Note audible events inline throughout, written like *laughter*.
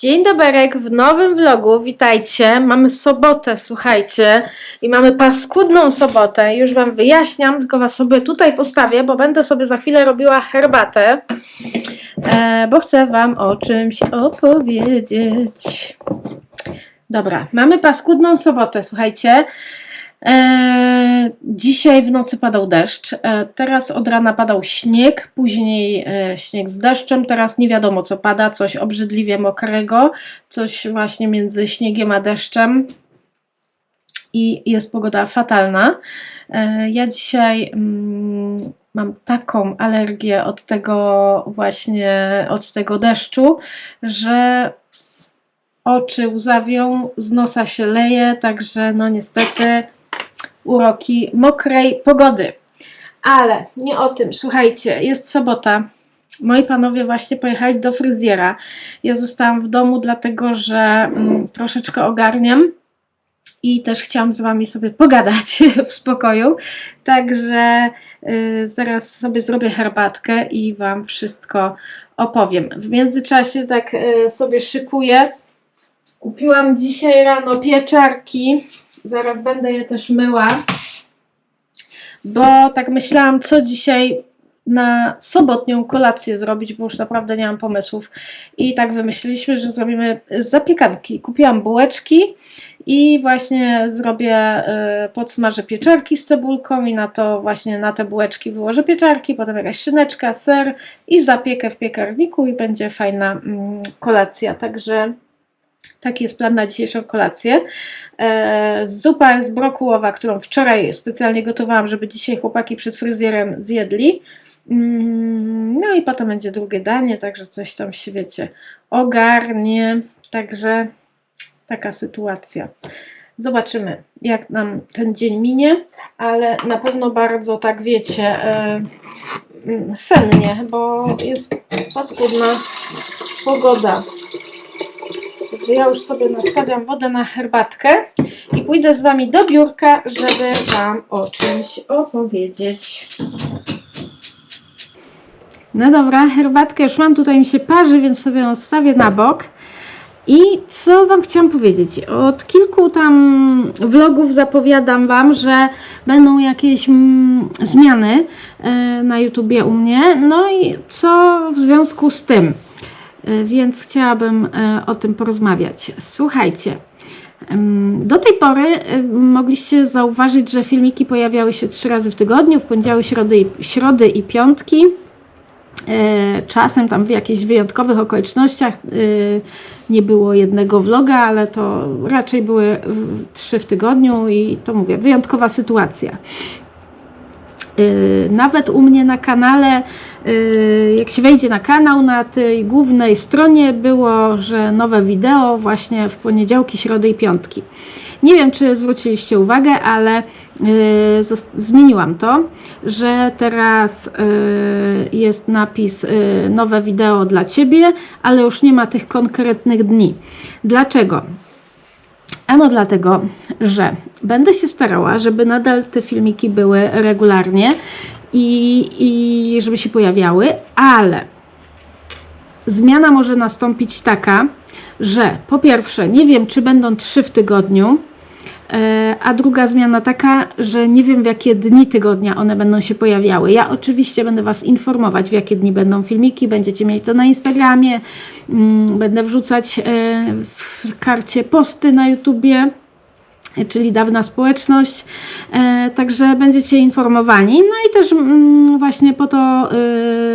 Dzień doberek w nowym vlogu, witajcie. Mamy sobotę, słuchajcie, i mamy paskudną sobotę. Już Wam wyjaśniam, tylko Was sobie tutaj postawię, bo będę sobie za chwilę robiła herbatę, e, bo chcę Wam o czymś opowiedzieć. Dobra, mamy paskudną sobotę, słuchajcie. E, dzisiaj w nocy padał deszcz, e, teraz od rana padał śnieg, później e, śnieg z deszczem, teraz nie wiadomo co pada, coś obrzydliwie mokrego, coś właśnie między śniegiem a deszczem. I jest pogoda fatalna. Ja dzisiaj mm, mam taką alergię od tego właśnie, od tego deszczu, że oczy łzawią, z nosa się leje, także no niestety uroki mokrej pogody. Ale nie o tym. Słuchajcie, jest sobota. Moi panowie właśnie pojechali do fryzjera. Ja zostałam w domu, dlatego że mm, troszeczkę ogarniam i też chciałam z wami sobie pogadać *laughs* w spokoju. Także y, zaraz sobie zrobię herbatkę i wam wszystko opowiem. W międzyczasie tak y, sobie szykuję. Kupiłam dzisiaj rano pieczarki. Zaraz będę je też myła. Bo tak myślałam, co dzisiaj na sobotnią kolację zrobić, bo już naprawdę nie mam pomysłów. I tak wymyśliliśmy, że zrobimy zapiekanki. Kupiłam bułeczki i właśnie zrobię, y, podsmażę pieczarki z cebulką i na to właśnie na te bułeczki wyłożę pieczarki, potem jakaś szyneczka, ser i zapiekę w piekarniku i będzie fajna mm, kolacja. Także Taki jest plan na dzisiejszą kolację. E, zupa z brokułowa, którą wczoraj specjalnie gotowałam, żeby dzisiaj chłopaki przed fryzjerem zjedli. Mm, No i potem będzie drugie danie, także coś tam się wiecie ogarnie. Także taka sytuacja. Zobaczymy, jak nam ten dzień minie, ale na pewno bardzo tak wiecie, e, mm, sennie, bo jest paskudna pogoda. Ja już sobie nastawiam wodę na herbatkę i pójdę z Wami do biurka, żeby Wam o czymś opowiedzieć. No dobra, herbatkę już mam, tutaj mi się parzy, więc sobie ją odstawię na bok. I co Wam chciałam powiedzieć? Od kilku tam vlogów zapowiadam Wam, że będą jakieś mm, zmiany e, na YouTubie u mnie. No i co w związku z tym? E, więc chciałabym e, o tym porozmawiać. Słuchajcie, do tej pory e, mogliście zauważyć, że filmiki pojawiały się trzy razy w tygodniu, w poniedziałek, środy i, środy i piątki. Czasem tam w jakichś wyjątkowych okolicznościach nie było jednego vloga, ale to raczej były trzy w tygodniu i to mówię, wyjątkowa sytuacja. Y, Nawet u mnie na kanale, y, jak się wejdzie na kanał, na tej głównej stronie było, że nowe wideo właśnie w poniedziałki, środy i piątki. Nie wiem, czy zwróciliście uwagę, ale y, zmieniłam to, że teraz jest napis nowe wideo dla Ciebie, ale już nie ma tych konkretnych dni. Dlaczego? Ano dlatego, że będę się starała, żeby nadal te filmiki były regularnie i, i żeby się pojawiały, ale zmiana może nastąpić taka, że po pierwsze nie wiem, czy będą trzy w tygodniu, a druga zmiana taka, że nie wiem w jakie dni tygodnia one będą się pojawiały. Ja oczywiście będę Was informować w jakie dni będą filmiki, będziecie mieli to na Instagramie, mm, będę wrzucać e, w karcie posty na YouTubie czyli dawna społeczność, e, także będziecie informowani. No i też mm, właśnie po to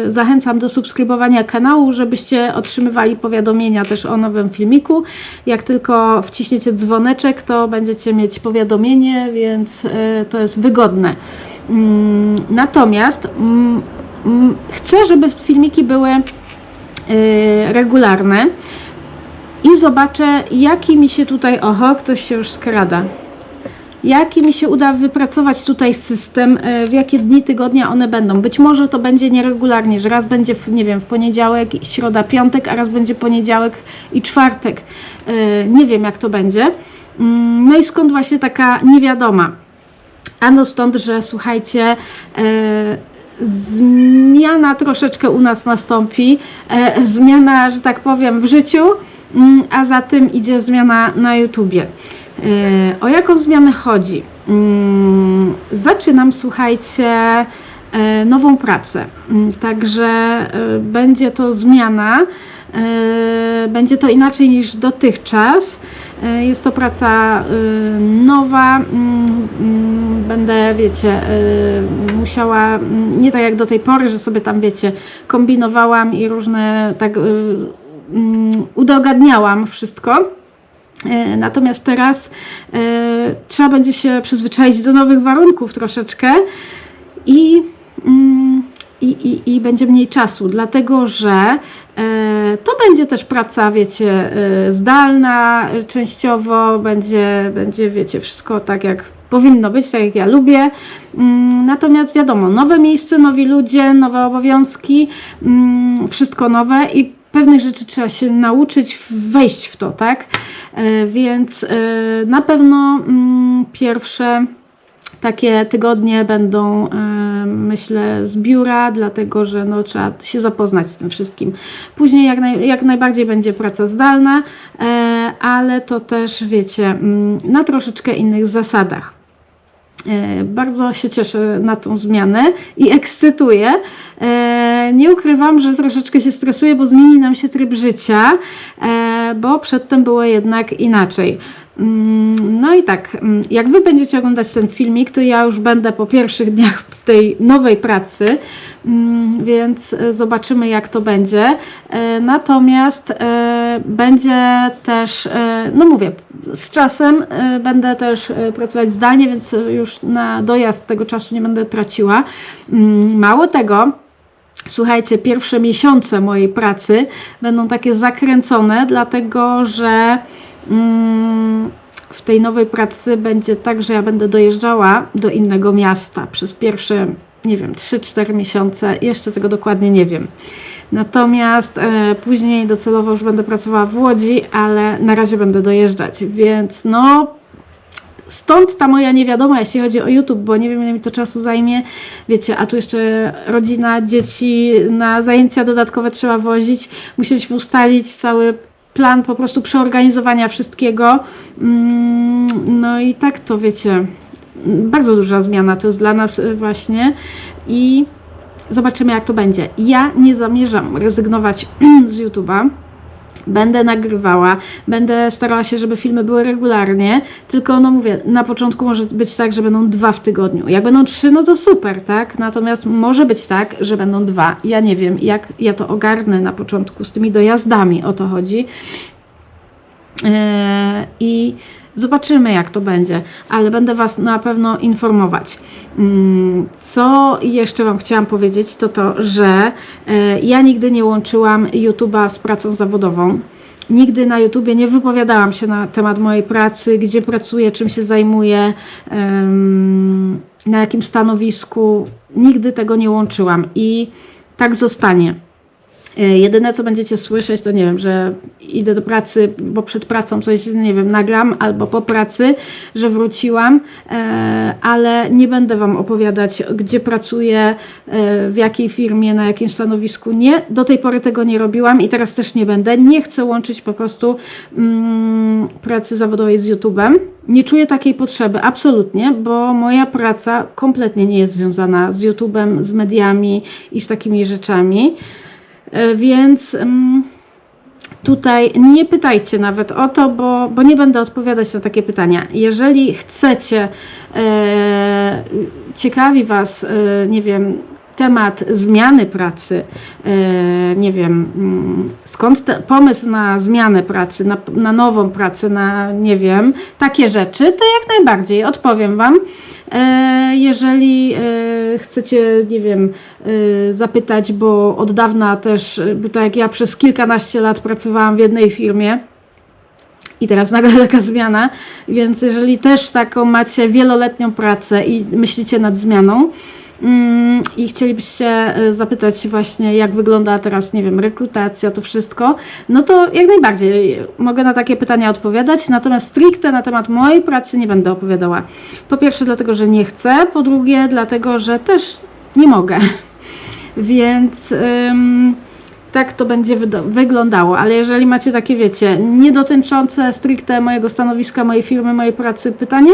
y, zachęcam do subskrybowania kanału, żebyście otrzymywali powiadomienia też o nowym filmiku. Jak tylko wciśniecie dzwoneczek, to będziecie mieć powiadomienie, więc y, to jest wygodne. Mm, Natomiast mm, chcę, żeby filmiki były regularne i zobaczę, jaki mi się tutaj, oho, ktoś się już skrada, jaki mi się uda wypracować tutaj system, e, w jakie dni tygodnia one będą. Być może to będzie nieregularnie, że raz będzie, w, nie wiem, w poniedziałek, środa, piątek, a raz będzie poniedziałek i czwartek. E, Nie wiem, jak to będzie. Mm, No i skąd właśnie taka niewiadoma. Ano stąd, że słuchajcie, e, zmiana troszeczkę u nas nastąpi. Zmiana, że tak powiem, w życiu, a za tym idzie zmiana na YouTubie. E, o jaką zmianę chodzi? Mm, Zaczynam, słuchajcie, e, nową pracę. Mm, Także e, będzie to zmiana, będzie to inaczej niż dotychczas. Jest to praca nowa. mm, mm, Będę, wiecie, musiała, mm, nie tak jak do tej pory, że sobie tam, wiecie, kombinowałam i różne tak mm, udogadniałam wszystko. E, Natomiast teraz e, trzeba będzie się przyzwyczaić do nowych warunków troszeczkę i, mm, i, i, i będzie mniej czasu, dlatego że e, to będzie też praca, wiecie, zdalna częściowo, będzie, będzie, wiecie, wszystko tak jak powinno być, tak jak ja lubię. Mm, Natomiast wiadomo, nowe miejsce, nowi ludzie, nowe obowiązki, mm, wszystko nowe i pewnych rzeczy trzeba się nauczyć, wejść w to, tak? E, Więc e, na pewno mm, pierwsze takie tygodnie będą, e, myślę, z biura, dlatego że no, trzeba się zapoznać z tym wszystkim. Później jak, naj, jak najbardziej będzie praca zdalna, ale to też, wiecie, mm, na troszeczkę innych zasadach. E, Bardzo się cieszę na tą zmianę i ekscytuję. E, Nie ukrywam, że troszeczkę się stresuję, bo zmieni nam się tryb życia, e, bo przedtem było jednak inaczej. Mm, No i tak, mm, jak Wy będziecie oglądać ten filmik, to ja już będę po pierwszych dniach tej nowej pracy, mm, więc e, zobaczymy jak to będzie. E, Natomiast e, będzie też, no mówię, z czasem będę też pracować zdalnie, więc już na dojazd tego czasu nie będę traciła. Mało tego, Słuchajcie, pierwsze miesiące mojej pracy będą takie zakręcone, dlatego że w tej nowej pracy będzie tak, że ja będę dojeżdżała do innego miasta przez pierwsze, nie wiem, 3-4 miesiące, jeszcze tego dokładnie nie wiem. Natomiast e, później docelowo już będę pracowała w Łodzi, ale na razie będę dojeżdżać, więc no Stąd ta moja niewiadoma, jeśli chodzi o YouTube, bo nie wiem, ile mi to czasu zajmie. Wiecie, a tu jeszcze rodzina, dzieci, na zajęcia dodatkowe trzeba wozić. Musieliśmy ustalić cały plan po prostu przeorganizowania wszystkiego. Mm, No i tak to wiecie, bardzo duża zmiana to jest dla nas y, właśnie i zobaczymy, jak to będzie. Ja nie zamierzam rezygnować *clears throat* z YouTube'a. Będę nagrywała, będę starała się, żeby filmy były regularnie, tylko no mówię, na początku może być tak, że będą dwa w tygodniu. Jak będą trzy, no to super, tak? Natomiast może być tak, że będą dwa. Ja nie wiem, jak ja to ogarnę na początku z tymi dojazdami, o to chodzi. Eee, I zobaczymy, jak to będzie, ale będę Was na pewno informować. Mm, Co jeszcze Wam chciałam powiedzieć, to to, że e, ja nigdy nie łączyłam YouTube'a z pracą zawodową. Nigdy na YouTubie nie wypowiadałam się na temat mojej pracy, gdzie pracuję, czym się zajmuję, na jakim stanowisku. Nigdy tego nie łączyłam i tak zostanie. E, Jedyne, co będziecie słyszeć, to nie wiem, że idę do pracy, bo przed pracą coś, nie wiem, nagram, albo po pracy, że wróciłam, e, ale nie będę Wam opowiadać, gdzie pracuję, e, w jakiej firmie, na jakim stanowisku. Nie, do tej pory tego nie robiłam i teraz też nie będę. Nie chcę łączyć po prostu mm, pracy zawodowej z YouTube'em. Nie czuję takiej potrzeby, absolutnie, bo moja praca kompletnie nie jest związana z YouTube'em, z mediami i z takimi rzeczami. E, Więc tutaj nie pytajcie nawet o to, bo, bo nie będę odpowiadać na takie pytania. Jeżeli chcecie, e, ciekawi Was, e, nie wiem, temat zmiany pracy, e, nie wiem, mm, skąd te, pomysł na zmianę pracy, na, na nową pracę, na nie wiem, takie rzeczy, to jak najbardziej odpowiem Wam. E, Jeżeli e, chcecie, nie wiem, zapytać, bo od dawna też, tak jak ja przez kilkanaście lat pracowałam w jednej firmie, i teraz nagle *laughs* taka zmiana, więc jeżeli też taką macie wieloletnią pracę i myślicie nad zmianą i chcielibyście e, zapytać właśnie jak wygląda teraz, nie wiem, rekrutacja, to wszystko, no to jak najbardziej mogę na takie pytania odpowiadać, natomiast stricte na temat mojej pracy nie będę opowiadała. Po pierwsze dlatego, że nie chcę, po drugie dlatego, że też nie mogę. *laughs* Więc ym, tak to będzie wyglądało. Ale jeżeli macie takie, wiecie, nie dotyczące stricte mojego stanowiska, mojej firmy, mojej pracy pytania,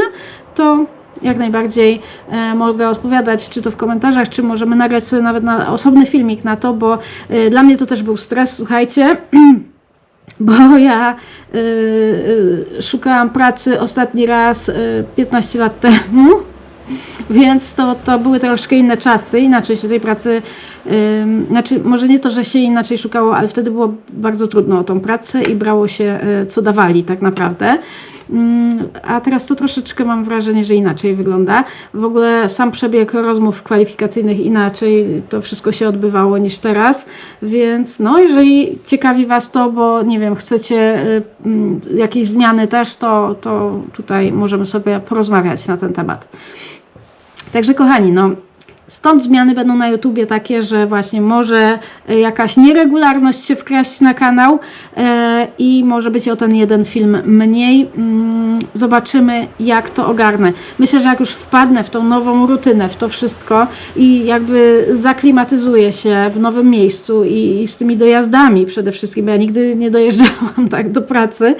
to jak najbardziej e, mogę odpowiadać, czy to w komentarzach, czy możemy nagrać sobie nawet na osobny filmik na to, bo e, dla mnie to też był stres, słuchajcie. *clears throat* Bo ja y, szukałam pracy ostatni raz y, 15 lat temu, *laughs* więc to, to były troszkę inne czasy, inaczej się tej pracy, ym, znaczy może nie to, że się inaczej szukało, ale wtedy było bardzo trudno o tą pracę i brało się y, co dawali tak naprawdę. Ym, A teraz to troszeczkę mam wrażenie, że inaczej wygląda. W ogóle sam przebieg rozmów kwalifikacyjnych inaczej to wszystko się odbywało niż teraz, więc no jeżeli ciekawi Was to, bo nie wiem, chcecie y, mm, jakieś zmiany też, to, to tutaj możemy sobie porozmawiać na ten temat. Także kochani, no stąd zmiany będą na YouTubie takie, że właśnie może e, jakaś nieregularność się wkraść na kanał e, i może być o ten jeden film mniej. Mm, zobaczymy jak to ogarnę. Myślę, że jak już wpadnę w tą nową rutynę, w to wszystko i jakby zaklimatyzuję się w nowym miejscu i, z tymi dojazdami przede wszystkim, bo ja nigdy nie dojeżdżałam *laughs* tak do pracy.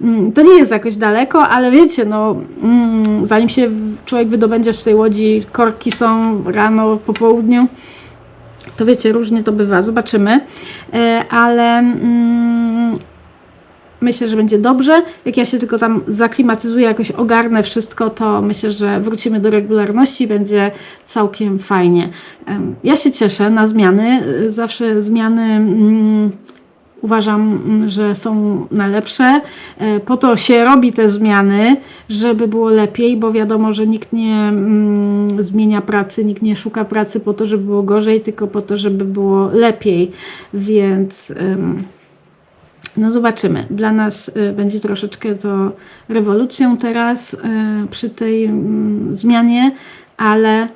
Mm, To nie jest jakoś daleko, ale wiecie, no mm, zanim się człowiek wydobędzie z tej łodzi, korki są rano, po południu, to wiecie, różnie to bywa, zobaczymy, E, ale mm, myślę, że będzie dobrze. Jak ja się tylko tam zaklimatyzuję, jakoś ogarnę wszystko, to myślę, że wrócimy do regularności, będzie całkiem fajnie. Ja się cieszę na zmiany, zawsze zmiany. Mm, uważam, mm, że są najlepsze. E, Po to się robi te zmiany, żeby było lepiej, bo wiadomo, że nikt nie mm, zmienia pracy, nikt nie szuka pracy po to, żeby było gorzej, tylko po to, żeby było lepiej. Więc ym, no zobaczymy. Dla nas y, będzie troszeczkę to rewolucją teraz y, przy tej mm, zmianie, ale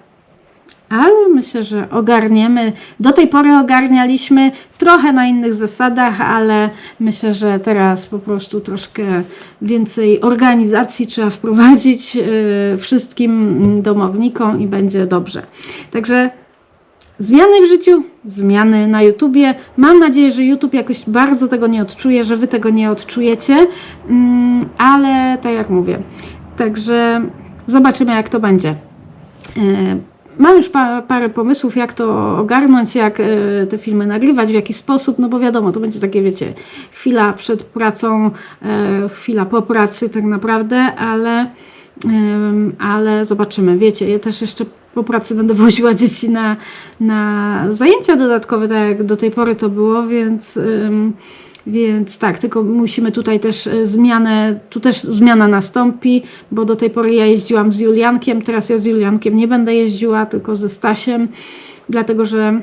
ale myślę, że ogarniemy. Do tej pory ogarnialiśmy trochę na innych zasadach, ale myślę, że teraz po prostu troszkę więcej organizacji trzeba wprowadzić y, wszystkim domownikom i będzie dobrze. Także Zmiany w życiu, zmiany na YouTubie. Mam nadzieję, że YouTube jakoś bardzo tego nie odczuje, że Wy tego nie odczujecie, mm, ale tak jak mówię. Także zobaczymy, jak to będzie. Mam już pa, parę pomysłów, jak to ogarnąć, jak e, te filmy nagrywać, w jaki sposób, no bo wiadomo, to będzie takie, wiecie, chwila przed pracą, e, chwila po pracy tak naprawdę, ale, ale zobaczymy. Wiecie, ja też jeszcze po pracy będę *laughs* woziła dzieci na, na zajęcia dodatkowe, tak jak do tej pory to było, więc... więc tak, tylko musimy tutaj też e, zmianę, tu też zmiana nastąpi, bo do tej pory ja jeździłam z Juliankiem, teraz ja z Juliankiem nie będę jeździła, tylko ze Stasiem, dlatego że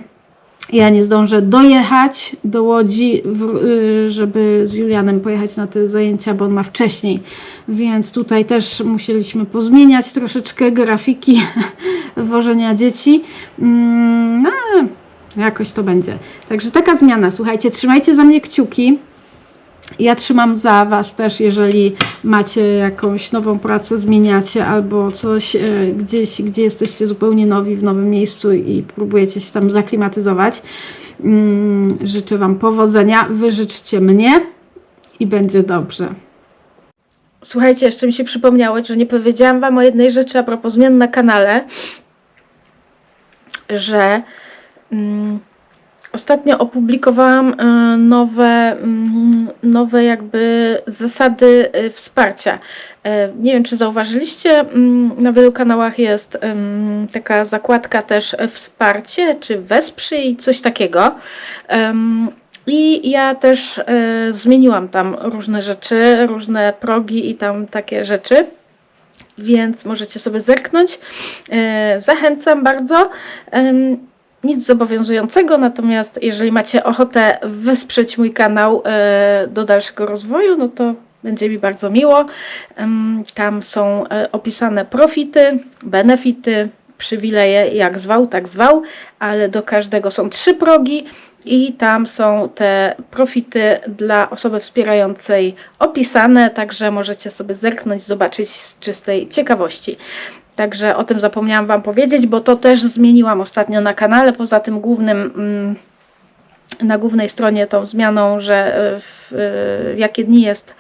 ja nie zdążę dojechać do Łodzi, y, żeby z Julianem pojechać na te zajęcia, bo on ma wcześniej. Więc tutaj też musieliśmy pozmieniać troszeczkę grafiki *laughs* wożenia dzieci. Mm, No, jakoś to będzie. Także taka zmiana. Słuchajcie, trzymajcie za mnie kciuki. Ja trzymam za Was też, jeżeli macie jakąś nową pracę, zmieniacie albo coś e, gdzieś, gdzie jesteście zupełnie nowi w nowym miejscu i próbujecie się tam zaklimatyzować. Mm, życzę Wam powodzenia, Wy życzcie mnie i będzie dobrze. Słuchajcie, jeszcze mi się przypomniało, że nie powiedziałam Wam o jednej rzeczy a propos zmian na kanale, że ostatnio opublikowałam y, nowe, mm, nowe jakby zasady y, wsparcia. Y, nie wiem, czy zauważyliście, mm, na wielu kanałach jest taka zakładka też wsparcie, czy wesprzyj, coś takiego. I ja też e, zmieniłam tam różne rzeczy, różne progi i tam takie rzeczy, więc możecie sobie zerknąć. E, zachęcam bardzo. Nic zobowiązującego, natomiast jeżeli macie ochotę wesprzeć mój kanał e, do dalszego rozwoju, no to będzie mi bardzo miło. Tam są e, opisane profity, benefity, przywileje, jak zwał, tak zwał, ale do każdego są trzy progi i tam są te profity dla osoby wspierającej opisane, także możecie sobie zerknąć, zobaczyć z czystej ciekawości. Także o tym zapomniałam Wam powiedzieć, bo to też zmieniłam ostatnio na kanale. Poza tym głównym, mm, na głównej stronie tą zmianą, że w, y, w jakie dni jest,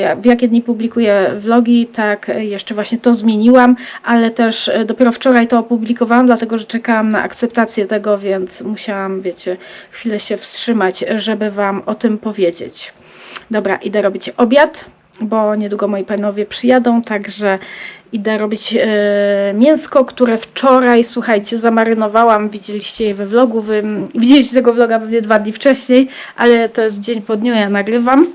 ja- w jakie dni publikuję vlogi, tak jeszcze właśnie to zmieniłam, ale też dopiero wczoraj to opublikowałam, dlatego że czekałam na akceptację tego, więc musiałam, wiecie, chwilę się wstrzymać, żeby Wam o tym powiedzieć. Dobra, idę robić obiad, bo niedługo moi panowie przyjadą, także idę robić e, mięsko, które wczoraj, słuchajcie, zamarynowałam. Widzieliście je we vlogu. Wy widzieliście tego vloga pewnie dwa dni wcześniej, ale to jest dzień po dniu, ja nagrywam.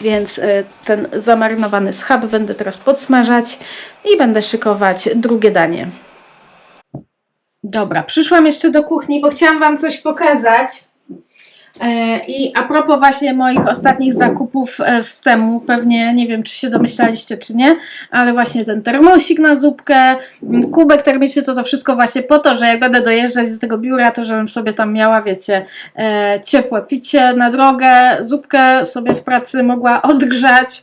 Więc e, ten zamarynowany schab będę teraz podsmażać i będę szykować drugie danie. Dobra, przyszłam jeszcze do kuchni, bo chciałam Wam coś pokazać. E, I a propos właśnie moich ostatnich zakupów e, temu, pewnie nie wiem, czy się domyślaliście, czy nie, ale właśnie ten termosik na zupkę, kubek termiczny, to to wszystko właśnie po to, że jak będę dojeżdżać do tego biura, to żebym sobie tam miała, wiecie, e, ciepłe picie na drogę, zupkę sobie w pracy mogła *laughs* odgrzać.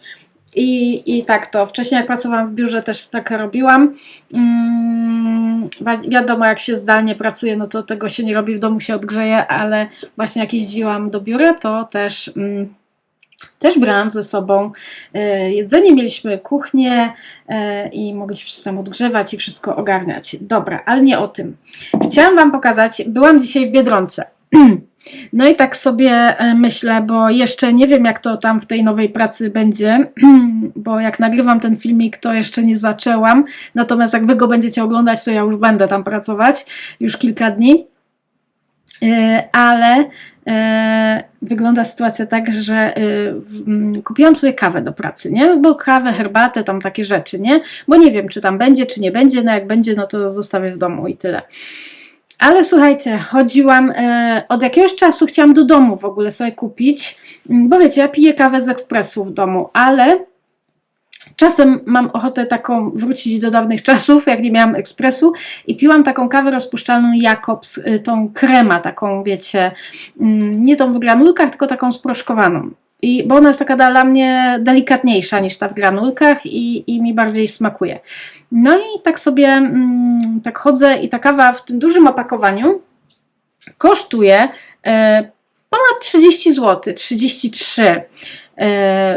I, I tak to. Wcześniej jak pracowałam w biurze też tak robiłam. Mm, wi- wiadomo, jak się zdalnie pracuje, no to tego się nie robi, w domu się odgrzeje, ale właśnie jak jeździłam do biura, to też, mm, też brałam ze sobą e, jedzenie, mieliśmy kuchnię e, i mogliśmy się tam odgrzewać i wszystko ogarniać. Dobra, ale nie o tym. Chciałam Wam pokazać, byłam dzisiaj w Biedronce. *clears throat* No i tak sobie e, myślę, bo jeszcze nie wiem, jak to tam w tej nowej pracy będzie, *clears throat* bo jak nagrywam ten filmik, to jeszcze nie zaczęłam. Natomiast jak Wy go będziecie oglądać, to ja już będę tam pracować już kilka dni. E, Ale e, wygląda sytuacja tak, że kupiłam sobie kawę do pracy, nie? Bo kawę, herbatę, tam takie rzeczy, nie? Bo nie wiem, czy tam będzie, czy nie będzie. No jak będzie, no to zostawię w domu i tyle. Ale słuchajcie, chodziłam, e, od jakiegoś czasu chciałam do domu w ogóle sobie kupić, m, bo wiecie, ja piję kawę z ekspresu w domu, ale czasem mam ochotę taką wrócić do dawnych czasów, jak nie miałam ekspresu i piłam taką kawę rozpuszczalną Jakobs, y, tą krema taką, wiecie, mm, nie tą w granulkach, tylko taką sproszkowaną. I, bo ona jest taka dla mnie delikatniejsza niż ta w granulkach i, i mi bardziej smakuje. No i tak sobie mm, tak chodzę i ta kawa w tym dużym opakowaniu kosztuje e, ponad 30 zł, 33 e,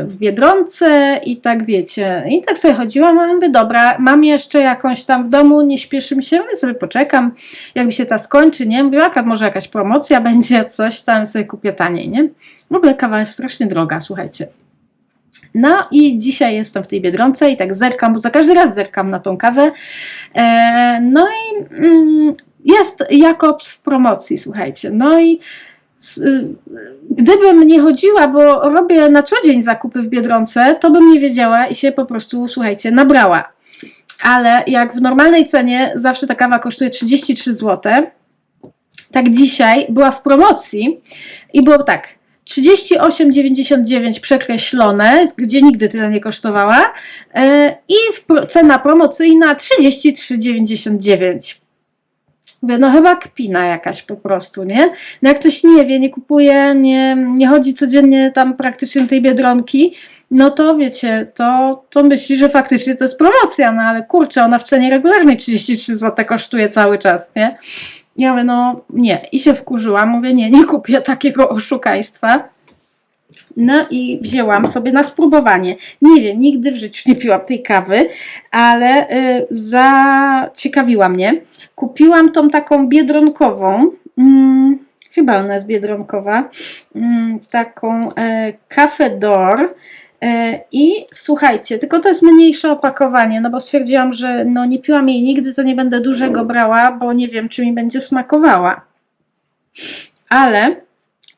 w Biedronce i tak wiecie. I tak sobie chodziłam, a mówię, dobra, mam jeszcze jakąś tam w domu, nie śpieszy mi się, mówię, sobie poczekam, jak mi się ta skończy, nie? Mówię, akurat może jakaś promocja *laughs* będzie, coś tam sobie kupię taniej, nie? W ogóle kawa jest strasznie droga, słuchajcie. No i dzisiaj jestem w tej Biedronce i tak zerkam, bo za każdy raz zerkam na tą kawę. E, no i mm, jest Jakobs w promocji, słuchajcie. No i gdybym nie chodziła, bo robię na co dzień zakupy w Biedronce, to bym nie wiedziała i się po prostu, słuchajcie, nabrała. Ale jak w normalnej cenie zawsze ta kawa kosztuje 33 zł, tak dzisiaj była w promocji i było tak 38,99 przekreślone, gdzie nigdy tyle nie kosztowała e, i cena promocyjna 33,99. Mówię, no chyba kpina jakaś po prostu, nie? No jak ktoś nie wie, nie kupuje, nie, nie chodzi codziennie tam praktycznie tej Biedronki, no to wiecie, to, to myśli, że faktycznie to jest promocja, no ale kurczę, ona w cenie regularnej 33 zł kosztuje cały czas, nie? Ja mówię, no nie. I się wkurzyłam, mówię, nie, nie kupię takiego oszukaństwa. No i wzięłam sobie na spróbowanie. Nie wiem, nigdy w życiu nie piłam tej kawy, ale y, zaciekawiła mnie. Kupiłam tą taką biedronkową. Mm, chyba ona jest biedronkowa. Mm, taką e, d'Or. E, I słuchajcie, tylko to jest mniejsze opakowanie, no bo stwierdziłam, że no nie piłam jej nigdy, to nie będę dużego brała, bo nie wiem, czy mi będzie smakowała. Ale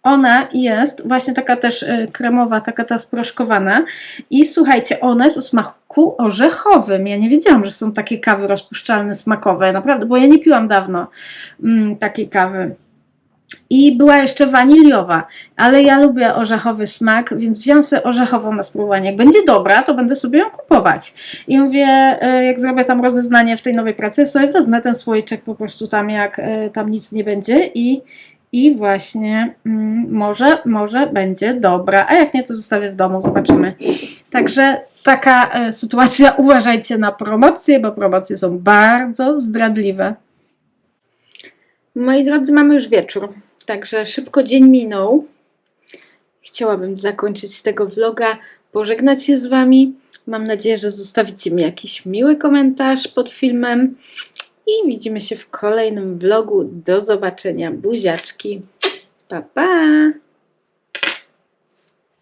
ona jest właśnie taka też e, kremowa, taka ta sproszkowana. I słuchajcie, ona jest o smaku orzechowym. Ja nie wiedziałam, że są takie kawy rozpuszczalne, smakowe, naprawdę, bo ja nie piłam dawno mm, takiej kawy. I była jeszcze waniliowa, ale ja lubię orzechowy smak, więc wziąłem sobie orzechową na spróbowanie. Jak będzie dobra, to będę sobie ją kupować. I mówię, e, jak zrobię tam rozeznanie w tej nowej pracy, sobie wezmę ten słoiczek po prostu tam, jak e, tam nic nie będzie i, i właśnie mm, może, może będzie dobra. A jak nie, to zostawię w domu, zobaczymy. Także taka e, sytuacja, *laughs* uważajcie na promocje, bo promocje są bardzo zdradliwe. Moi drodzy, mamy już wieczór, także szybko dzień minął. Chciałabym zakończyć tego vloga, pożegnać się z Wami. Mam nadzieję, że zostawicie mi jakiś miły komentarz pod filmem i widzimy się w kolejnym vlogu. Do zobaczenia, buziaczki. Pa, pa!